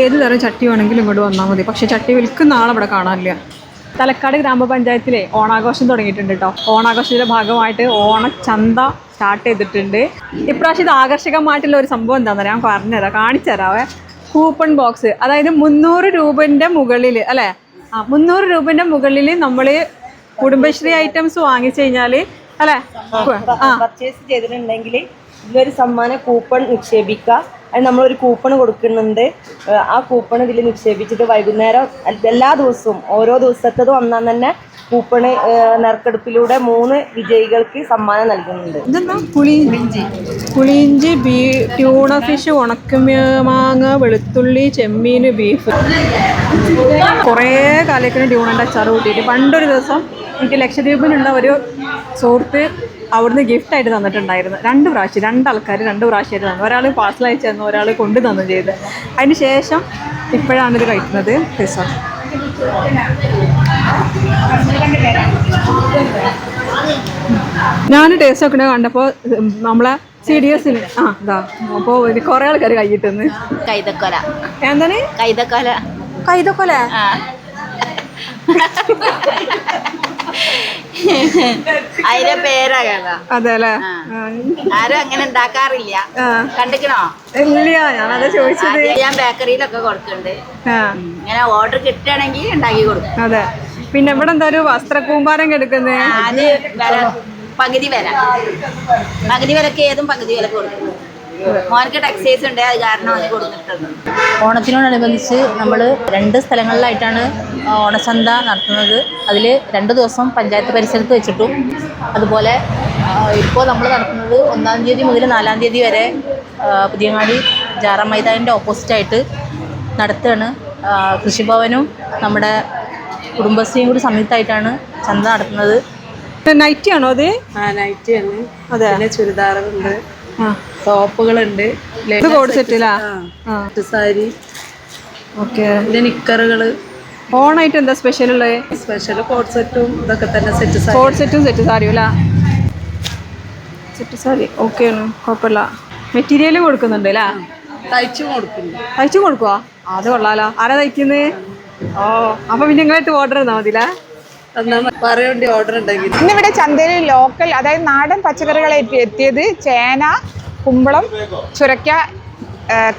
ഏത് തരം ചട്ടി വേണമെങ്കിലും ഇങ്ങോട്ട് വന്നാൽ മതി. പക്ഷെ ചട്ടി വിൽക്കുന്ന ആളവിടെ കാണാനില്ല. തലക്കാട് ഗ്രാമപഞ്ചായത്തിലെ ഓണാഘോഷം തുടങ്ങിയിട്ടുണ്ട് കേട്ടോ ഓണാഘോഷത്തിന്റെ ഭാഗമായിട്ട് ഓണച്ചന്ത സ്റ്റാർട്ട് ചെയ്തിട്ടുണ്ട്. ഇപ്രാവശ്യം ഇത് ആകർഷകമായിട്ടുള്ള ഒരു സംഭവം എന്താണെന്ന് ഞാൻ പറഞ്ഞുതരാം. കാണിച്ചു തരാവേ കൂപ്പൺ ബോക്സ്. അതായത് മുന്നൂറ് രൂപന്റെ മുകളിൽ അല്ലേ? ആ മുന്നൂറ് രൂപന്റെ മുകളിൽ നമ്മൾ കുടുംബശ്രീ ഐറ്റംസ് വാങ്ങിച്ചു കഴിഞ്ഞാൽ അല്ലേ? ആ. പർച്ചേസ് ചെയ്തിട്ടുണ്ടെങ്കിൽ ഇതിലൊരു സമ്മാന കൂപ്പൺ നിക്ഷേപിക്കുക. അത് നമ്മളൊരു കൂപ്പൺ കൊടുക്കുന്നുണ്ട്. ആ കൂപ്പൺ ഇതിൽ നിക്ഷേപിച്ചിട്ട് വൈകുന്നേരം എല്ലാ ദിവസവും ഓരോ ദിവസത്തതും അന്നാൻ തന്നെ കൂപ്പണ് നറുക്കെടുപ്പിലൂടെ മൂന്ന് വിജയികൾക്ക് സമ്മാനം നൽകുന്നുണ്ട്. പുളിയിഞ്ചി. പുളിയിഞ്ചി ബീ ട്യൂണ ഫിഷ് ഉണക്കമാങ്ങ വെളുത്തുള്ളി ചെമ്മീൻ ബീഫ് കുറേ കാലത്തിന് ട്യൂണന്റെ അച്ചാർ കൂട്ടിയിട്ട് പണ്ടൊരു ദിവസം എനിക്ക് ലക്ഷദ്വീപിലുള്ള ഒരു സുഹൃത്ത് അവിടുന്ന് ഗിഫ്റ്റ് ആയിട്ട് തന്നിട്ടുണ്ടായിരുന്നു. രണ്ട് പ്രാവശ്യം രണ്ട് ആൾക്കാർ രണ്ട് പ്രാവശ്യമായിട്ട് തന്നു. ഒരാൾ പാർസൽ അയച്ചു തന്നു ഒരാൾ കൊണ്ടു തന്നു ചെയ്ത്. അതിന് ശേഷം ഇപ്പോഴാണ് ഇത് കഴിക്കുന്നത് പിസ ഞാൻ ടേസ്റ്റ് ഒക്കെ കണ്ടപ്പോൾ നമ്മളെ സി ഡി എസിന് ആ ഇതാ അപ്പോൾ കുറേ ആൾക്കാർ കൈയിട്ടെന്ന്. കൈതക്കൊല. എന്താണ്? കൈതക്കൊല. കൈതക്കൊല? അതിന്റെ പേരാ അതെ അല്ലേ ആരും അങ്ങനെ ഉണ്ടാക്കാറില്ല. കണ്ടിക്കണോ? ഇല്ല ഞാനത് ചോദിച്ചത്. ഞാൻ ബേക്കറിയിലൊക്കെ കൊടുക്കുന്നുണ്ട് ഇങ്ങനെ ഓർഡർ കിട്ടുകയാണെങ്കിൽ ഉണ്ടാക്കി കൊടുക്കും. അതെ. പിന്നെ ഇവിടെ എന്താ ഒരു വസ്ത്രക്കൂമ്പാരം കെടുക്കുന്നത് അത് പകുതി വില. പകുതി വിലക്ക് ഏതും പകുതി വിലക്ക് കൊടുക്കും. മോനക്ക് ടെക്സൈസ് ഉണ്ട് അത് കാരണം അത് കൊടുത്തിട്ടുണ്ട് ഓണത്തിനോടനുബന്ധിച്ച് നമ്മൾ രണ്ട് സ്ഥലങ്ങളിലായിട്ടാണ് ഓണച്ചന്ത നടത്തുന്നത്. അതിൽ രണ്ട് ദിവസം പഞ്ചായത്ത് പരിസരത്ത് വെച്ചിട്ടും അതുപോലെ ഇപ്പോൾ നമ്മൾ നടത്തുന്നത് ഒന്നാം തീയതി മുതൽ നാലാം തീയതി വരെ പുതിയങ്ങാടി ജാറ മൈതാനിന്റെ ഓപ്പോസിറ്റായിട്ട് നടത്തുകയാണ് കൃഷിഭവനും നമ്മുടെ കുടുംബശ്രീയും കൂടി സംയുക്തമായിട്ടാണ് ചന്ത നടത്തുന്നത്. നൈറ്റി ആണോ അത്? ആ നൈറ്റിയാണ് അതെ ചുരിദാറുണ്ട്. ടോപ്പുകളുണ്ട്. കോഡ് സെറ്റിലാ സാരി. ഓക്കെ. പിന്നെ നിക്കറുകൾ. ഓണായിട്ട് എന്താ സ്പെഷ്യൽ ഉള്ളത് സ്പെഷ്യൽ കോട്ട് സെറ്റും ഇതൊക്കെ തന്നെ സെറ്റ് കോഡ് സെറ്റും സെറ്റ് സാരിയും അല്ല സെറ്റ് സാരി. ഓക്കെ ആണ്. കുഴപ്പമില്ല. മെറ്റീരിയലും കൊടുക്കുന്നുണ്ട് അല്ലേ തയ്ച്ചും കൊടുക്കുന്നു. തയ്ച്ചു കൊടുക്കുവാ? അത് കൊള്ളാലോ. ആരാ തയ്ക്കുന്നത് ഓ അപ്പൊ പിന്നെ നിങ്ങളായിട്ട് ഓർഡർ തന്നാ മതിയില്ലേ ഇന്നിവിടെ ചന്തയിൽ ലോക്കൽ അതായത് നാടൻ പച്ചക്കറികൾ എത്തി- എത്തിയത് ചേന കുമ്പളം ചുരക്ക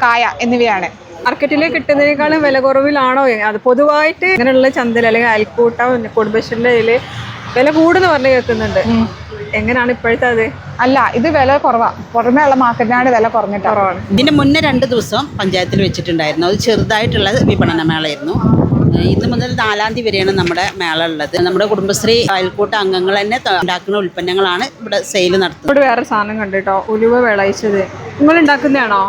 കായ എന്നിവയാണ്. മാർക്കറ്റിൽ കിട്ടുന്നതിനേക്കാളും വില കുറവിലാണോ? അത് പൊതുവായിട്ട് ഇങ്ങനെയുള്ള ചന്തയിൽ അല്ലെങ്കിൽ അയൽക്കൂട്ടം കുടുംബശ്രീന്റെ ഇതിൽ വില കൂടുതൽ പറഞ്ഞ് കേൾക്കുന്നുണ്ട്. എങ്ങനെയാണ് ഇപ്പോഴത്തെ അത്? അല്ല ഇത് വില കുറവാ. പുറമേ ഉള്ള മാർക്കറ്റിനാണ് വില കുറഞ്ഞിട്ട്. കുറവാണ്. ഇതിന് മുന്നേ രണ്ട് ദിവസം പഞ്ചായത്തിൽ വെച്ചിട്ടുണ്ടായിരുന്നു. അത് ചെറുതായിട്ടുള്ള വിപണന മേളയായിരുന്നു. ഇന്ന് മുതൽ നാലാം തീയതി വരെയാണ് നമ്മുടെ മേള ഉള്ളത്. നമ്മുടെ കുടുംബശ്രീ അയൽക്കൂട്ട അംഗങ്ങൾ തന്നെ ഉണ്ടാക്കുന്ന ഉൽപ്പന്നങ്ങളാണ് ഇവിടെ സെയിൽ നടത്തുന്നത്. ഇവിടെ വേറെ സാധനം കണ്ടിട്ടോ ഉലുവ വിളയിച്ചത്. നിങ്ങൾ ഉണ്ടാക്കുന്നതാണോ?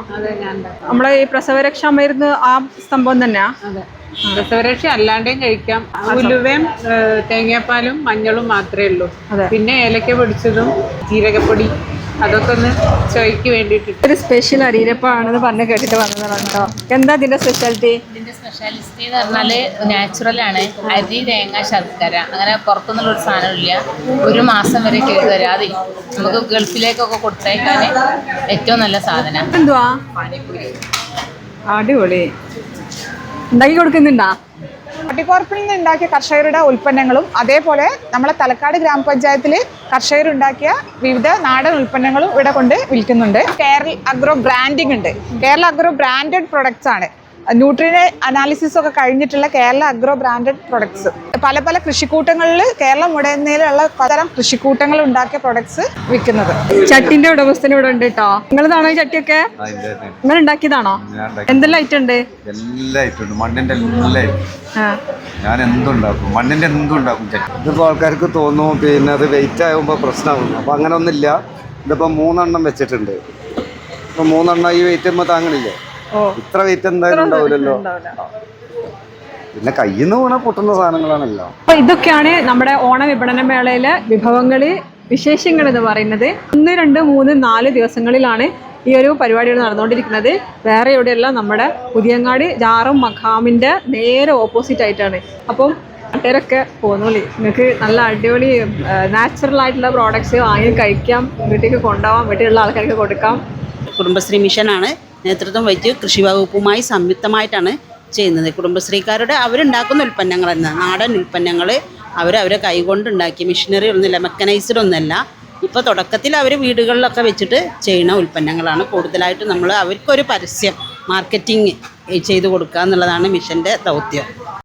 നമ്മളെ ഈ പ്രസവരക്ഷാ മരുന്ന് ആ സംഭവം തന്നെയാ? പ്രസവരക്ഷ അല്ലാണ്ടേം കഴിക്കാം. ഉലുവയും തേങ്ങാപ്പാലും മഞ്ഞളും മാത്രമേ ഉള്ളൂ. അതെ. പിന്നെ ഏലക്ക പൊടിച്ചതും ജീരകപ്പൊടി അതൊക്കെ ഒന്ന് ചോയ്ക്ക് വേണ്ടിയിട്ട്. ഒരു സ്പെഷ്യൽ അരിയിലപ്പാണെന്ന് പറഞ്ഞ് കേട്ടിട്ട് വന്നതാണ് കേട്ടോ. എന്താ ഇതിന്റെ സ്പെഷ്യാലിറ്റി സ്പെഷ്യാലിറ്റി എന്ന് പറഞ്ഞാൽ നാച്ചുറലാണ് അരി തേങ്ങ ശർക്കര അങ്ങനെ പുറത്തുനിന്നുള്ള ഒരു സാധനമില്ല ഒരു മാസം വരെ കേട് വരാതെ നമുക്ക് ഗൾഫിലേക്കൊക്കെ കൊടുത്തേക്കാൻ ഏറ്റവും നല്ല സാധനം. എന്തുവാ? അടിപൊളി. ഉണ്ടാക്കി കൊടുക്കുന്നുണ്ടാ? പട്ടിക്കോർപ്പിൽ നിന്ന് ഉണ്ടാക്കിയ കർഷകരുടെ ഉൽപ്പന്നങ്ങളും അതേപോലെ നമ്മളെ തലക്കാട് ഗ്രാമപഞ്ചായത്തിൽ കർഷകരുണ്ടാക്കിയ വിവിധ നാടൻ ഉൽപ്പന്നങ്ങളും ഇവിടെ കൊണ്ട് വിൽക്കുന്നുണ്ട്. കേരള അഗ്രോ ബ്രാൻഡിംഗ് ഉണ്ട്. കേരള അഗ്രോ ബ്രാൻഡഡ് പ്രൊഡക്ട്സ് ആണ്. ന്യൂട്രീന അനാലിസിസ് ഒക്കെ കഴിഞ്ഞിട്ടുള്ള കേരള അഗ്രോ ബ്രാൻഡഡ് പ്രൊഡക്ട്സ് പല പല കൃഷിക്കൂട്ടങ്ങളിൽ കേരളം ഉടനെയുള്ള പലതരം കൃഷിക്കൂട്ടങ്ങൾ ഉണ്ടാക്കിയ പ്രൊഡക്ട്സ് വിൽക്കുന്നത്. ചട്ടിന്റെ ഉടമസ്ഥന് ഇവിടെ ഉണ്ട് കേട്ടോ നിങ്ങളതാണോ ഈ ചട്ടിയൊക്കെ? നിങ്ങൾ ഉണ്ടാക്കിയതാണോ? എന്തെല്ലാം ഐറ്റം ഉണ്ട്? എല്ലാ ഐറ്റമുണ്ട് മണ്ണിന്റെ എല്ലാ item. ഞാൻ എന്തുണ്ടാക്കും? മണ്ണിന്റെ എന്തുണ്ടാക്കും ചട്ടി? ഇതിപ്പോൾ ആൾക്കാർക്ക് തോന്നും പിന്നെ അത് വെയിറ്റ് ആകുമ്പോൾ പ്രശ്നമാകും അപ്പോൾ അങ്ങനെ ഒന്നുമില്ല ഇതിപ്പോൾ മൂന്നെണ്ണം വെച്ചിട്ടുണ്ട്. ഇപ്പോൾ മൂന്നെണ്ണം ഈ വെയിറ്റ് ആകുമ്പോൾ താങ്ങണില്ലേ? ഇത്ര വെയിറ്റ് എന്തായാലും ഉണ്ടാവില്ലല്ലോ. പിന്നെ കയ്യിൽ നിന്ന് വീണ പൊട്ടുന്ന സാധനങ്ങളാണല്ലോ. അപ്പൊ ഇതൊക്കെയാണ് നമ്മുടെ ഓണ വിപണന മേളയിലെ വിഭവങ്ങൾ വിശേഷങ്ങൾ എന്ന് പറയുന്നത്. ഒന്ന് രണ്ട് മൂന്ന് നാല് ദിവസങ്ങളിലാണ് ഈ ഒരു പരിപാടികൾ നടന്നുകൊണ്ടിരിക്കുന്നത്. വേറെ എവിടെയല്ല നമ്മുടെ പുതിയങ്ങാടി ജാറും മഖാമിന്റെ നേരെ ഓപ്പോസിറ്റ് ആയിട്ടാണ്. അപ്പം നാട്ടുകാരൊക്കെ പോന്നോളി. നിങ്ങൾക്ക് നല്ല അടിപൊളി നാച്ചുറൽ ആയിട്ടുള്ള പ്രോഡക്റ്റ്സ് വാങ്ങി കഴിക്കാം. വീട്ടിലേക്ക് കൊണ്ടുപോകാം വീട്ടിലുള്ള ആൾക്കാർക്ക് കൊടുക്കാം. കുടുംബശ്രീ മിഷനാണ്. നേതൃത്വം വഹിച്ച് കൃഷി വകുപ്പുമായി സംയുക്തമായിട്ടാണ് ചെയ്യുന്നത്. കുടുംബശ്രീക്കാരുടെ അവരുണ്ടാക്കുന്ന ഉൽപ്പന്നങ്ങൾ തന്നെ നാടൻ ഉൽപ്പന്നങ്ങൾ അവർ അവരെ കൈകൊണ്ട് ഉണ്ടാക്കി മെഷീനറി ഒന്നുമില്ല മെക്കനൈസ്ഡ് ഒന്നുമല്ല ഇപ്പോൾ തുടക്കത്തിൽ അവർ വീടുകളിലൊക്കെ വെച്ചിട്ട് ചെയ്യുന്ന ഉൽപ്പന്നങ്ങളാണ്. കൂടുതലായിട്ട് നമ്മൾ അവർക്കൊരു പരസ്യം മാർക്കറ്റിംഗ് ചെയ്ത് കൊടുക്കുക എന്നുള്ളതാണ് മിഷന്റെ ദൗത്യം.